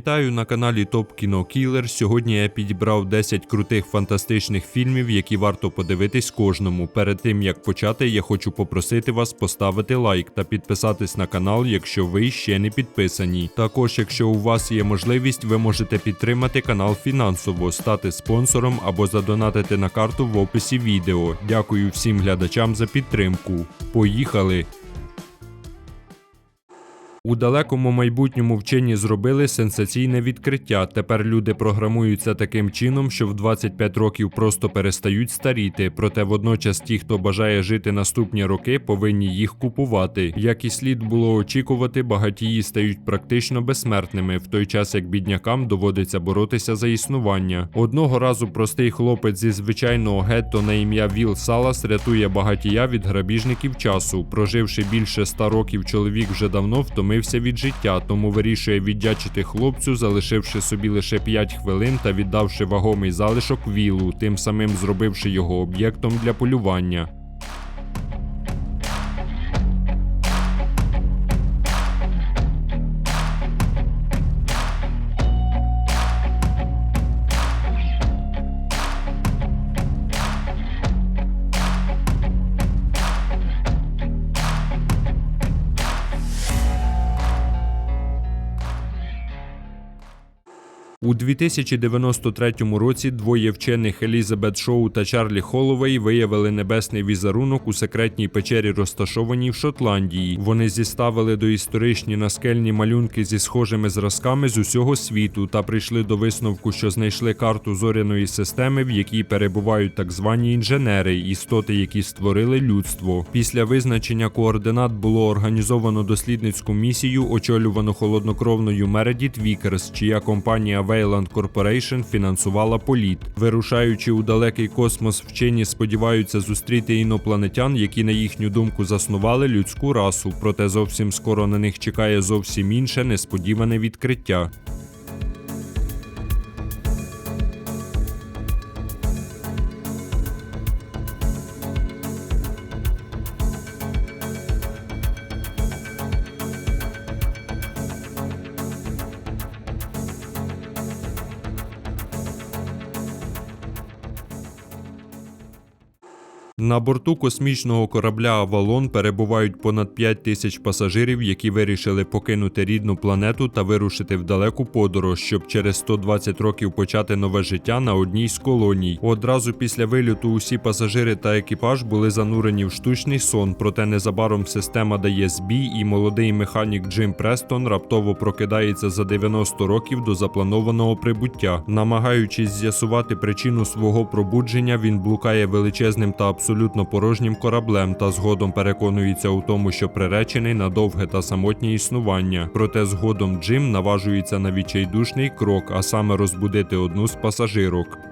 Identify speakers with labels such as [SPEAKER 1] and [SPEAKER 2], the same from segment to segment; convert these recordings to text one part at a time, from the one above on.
[SPEAKER 1] Вітаю на каналі Топ Кіно Кілер. Сьогодні я підібрав 10 крутих фантастичних фільмів, які варто подивитись кожному. Перед тим як почати, я хочу попросити вас поставити лайк та підписатись на канал, якщо ви ще не підписані. Також, якщо у вас є можливість, ви можете підтримати канал фінансово, стати спонсором або задонатити на карту в описі відео. Дякую всім глядачам за підтримку. Поїхали! У далекому майбутньому вчені зробили сенсаційне відкриття. Тепер люди програмуються таким чином, що в 25 років просто перестають старіти. Проте водночас ті, хто бажає жити наступні роки, повинні їх купувати. Як і слід було очікувати, багатії стають практично безсмертними, в той час як біднякам доводиться боротися за існування. Одного разу простий хлопець зі звичайного гетто на ім'я Віл Салас рятує багатія від грабіжників часу. Проживши більше ста років, чоловік вже давно втомився від життя, тому вирішує віддячити хлопцю, залишивши собі лише 5 хвилин та віддавши вагомий залишок вілу, тим самим зробивши його об'єктом для полювання. У 2093 році двоє вчених Елізабет Шоу та Чарлі Холловей виявили небесний візерунок у секретній печері, розташованій в Шотландії. Вони зіставили доісторичні наскельні малюнки зі схожими зразками з усього світу та прийшли до висновку, що знайшли карту зоряної системи, в якій перебувають так звані інженери, істоти, які створили людство. Після визначення координат було організовано дослідницьку місію, очолювану холоднокровною Мередіт Вікерс, чия компанія Wayland Corporation фінансувала політ. Вирушаючи у далекий космос, вчені сподіваються зустріти інопланетян, які на їхню думку заснували людську расу. Проте зовсім скоро на них чекає зовсім інше несподіване відкриття. На борту космічного корабля Авалон перебувають понад 5 тисяч пасажирів, які вирішили покинути рідну планету та вирушити в далеку подорож, щоб через 120 років почати нове життя на одній з колоній. Одразу після вильоту усі пасажири та екіпаж були занурені в штучний сон, проте незабаром система дає збій, і молодий механік Джим Престон раптово прокидається за 90 років до запланованого прибуття. Намагаючись з'ясувати причину свого пробудження, він блукає величезним та абсолютно порожнім кораблем та згодом переконується у тому, що приречений на довге та самотнє існування. Проте згодом Джим наважується на відчайдушний крок, а саме розбудити одну з пасажирок.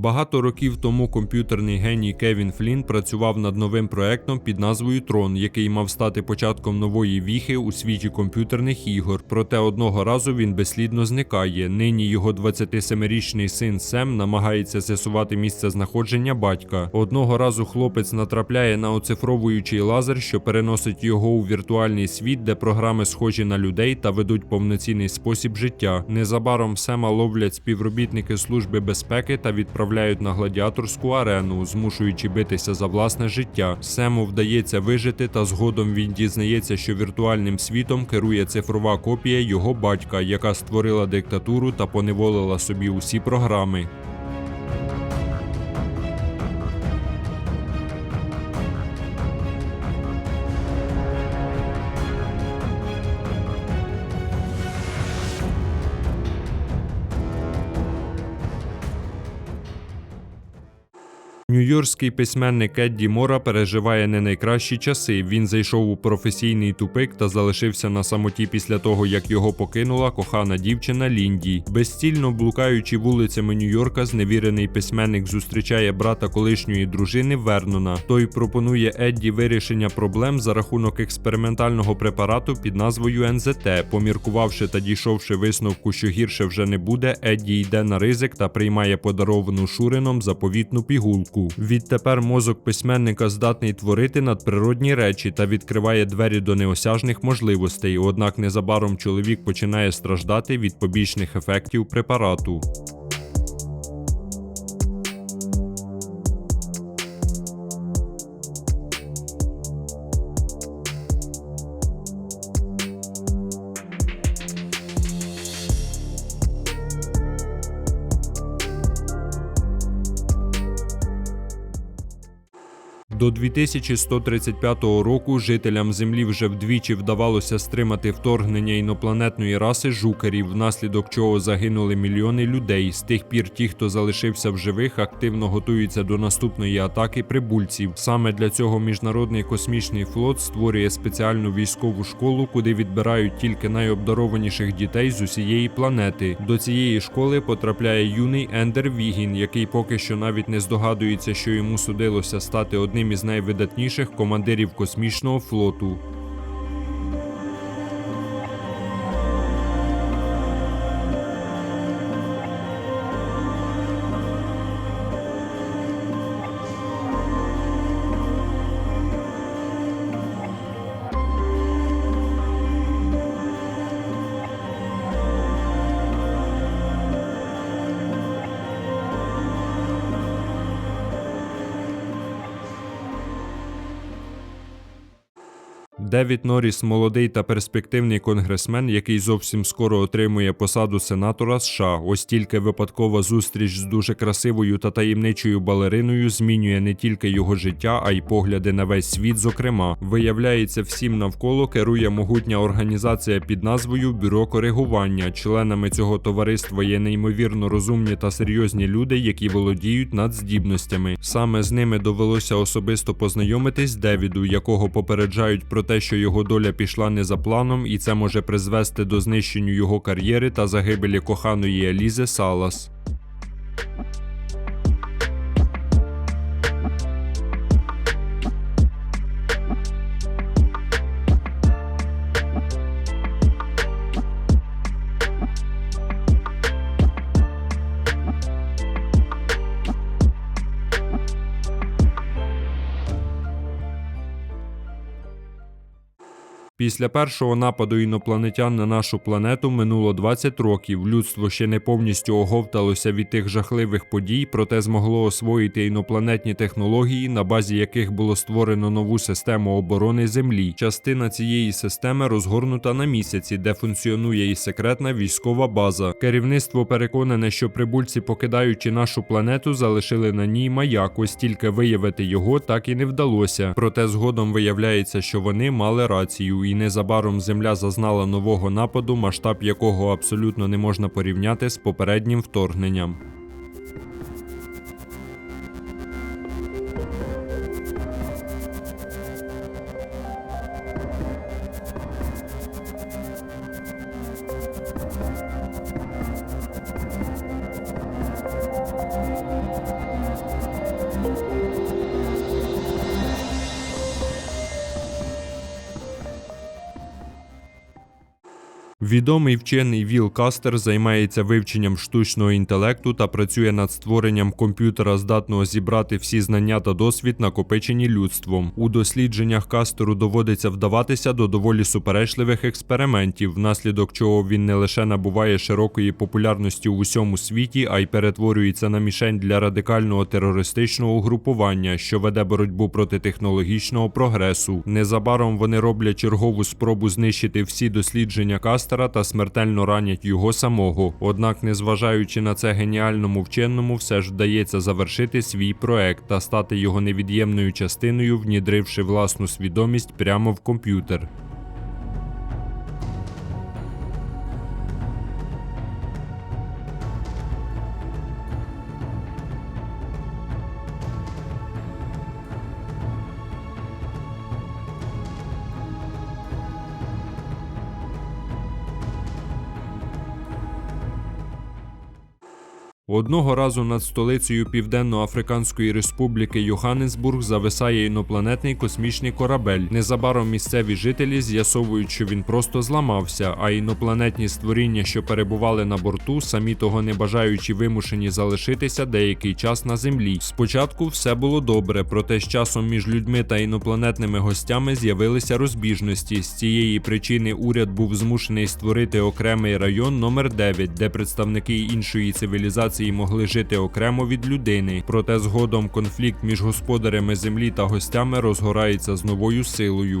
[SPEAKER 1] Багато років тому комп'ютерний геній Кевін Флінн працював над новим проектом під назвою Трон, який мав стати початком нової віхи у світі комп'ютерних ігор. Проте одного разу він безслідно зникає. Нині його 27-річний син Сем намагається з'ясувати місце знаходження батька. Одного разу хлопець натрапляє на оцифровуючий лазер, що переносить його у віртуальний світ, де програми схожі на людей та ведуть повноцінний спосіб життя. Незабаром Сема ловлять співробітники служби безпеки та відправляють на гладіаторську арену, змушуючи битися за власне життя. Сему вдається вижити, та згодом він дізнається, що віртуальним світом керує цифрова копія його батька, яка створила диктатуру та поневолила собі усі програми. Нью-Йоркський письменник Едді Мора переживає не найкращі часи. Він зайшов у професійний тупик та залишився на самоті після того, як його покинула кохана дівчина Лінді. Безцільно блукаючи вулицями Нью-Йорка, зневірений письменник зустрічає брата колишньої дружини Вернона. Той пропонує Едді вирішення проблем за рахунок експериментального препарату під назвою НЗТ. Поміркувавши та дійшовши висновку, що гірше вже не буде, Едді йде на ризик та приймає подаровану Шурином заповітну пігулку. Відтепер мозок письменника здатний творити надприродні речі та відкриває двері до неосяжних можливостей. Однак незабаром чоловік починає страждати від побічних ефектів препарату. До 2135 року жителям Землі вже вдвічі вдавалося стримати вторгнення інопланетної раси жукарів, внаслідок чого загинули мільйони людей. З тих пір ті, хто залишився в живих, активно готуються до наступної атаки прибульців. Саме для цього міжнародний космічний флот створює спеціальну військову школу, куди відбирають тільки найобдарованіших дітей з усієї планети. До цієї школи потрапляє юний Ендер Вігін, який поки що навіть не здогадується, що йому судилося стати одним із найвидатніших командирів космічного флоту. Девід Норріс – молодий та перспективний конгресмен, який зовсім скоро отримує посаду сенатора США. Ось тільки випадкова зустріч з дуже красивою та таємничою балериною змінює не тільки його життя, а й погляди на весь світ. Зокрема, виявляється, всім навколо керує могутня організація під назвою Бюро коригування. Членами цього товариства є неймовірно розумні та серйозні люди, які володіють надздібностями. Саме з ними довелося особисто познайомитись Девіду, якого попереджають про те, що його доля пішла не за планом, і це може призвести до знищення його кар'єри та загибелі коханої Елізи Салас. Після першого нападу інопланетян на нашу планету минуло 20 років. Людство ще не повністю оговталося від тих жахливих подій, проте змогло освоїти інопланетні технології, на базі яких було створено нову систему оборони Землі. Частина цієї системи розгорнута на місяці, де функціонує і секретна військова база. Керівництво переконане, що прибульці, покидаючи нашу планету, залишили на ній маяк, ось тільки виявити його так і не вдалося. Проте згодом виявляється, що вони мали рацію і незабаром земля зазнала нового нападу, масштаб якого абсолютно не можна порівняти з попереднім вторгненням. Відомий вчений Віл Кастер займається вивченням штучного інтелекту та працює над створенням комп'ютера, здатного зібрати всі знання та досвід, накопичені людством. У дослідженнях Кастеру доводиться вдаватися до доволі суперечливих експериментів, внаслідок чого він не лише набуває широкої популярності у всьому світі, а й перетворюється на мішень для радикального терористичного угрупування, що веде боротьбу проти технологічного прогресу. Незабаром вони роблять чергову спробу знищити всі дослідження Кастера та смертельно ранять його самого. Однак, незважаючи на це геніальному вченому, все ж вдається завершити свій проект та стати його невід'ємною частиною, внідривши власну свідомість прямо в комп'ютер. Одного разу над столицею Південно-Африканської Республіки Йоханнесбург зависає інопланетний космічний корабель. Незабаром місцеві жителі з'ясовують, що він просто зламався, а інопланетні створіння, що перебували на борту, самі того не бажаючи вимушені залишитися деякий час на землі. Спочатку все було добре, проте з часом між людьми та інопланетними гостями з'явилися розбіжності. З цієї причини уряд був змушений створити окремий район номер 9, де представники іншої цивілізації могли жити окремо від людини. Проте згодом конфлікт між господарями землі та гостями розгорається з новою силою.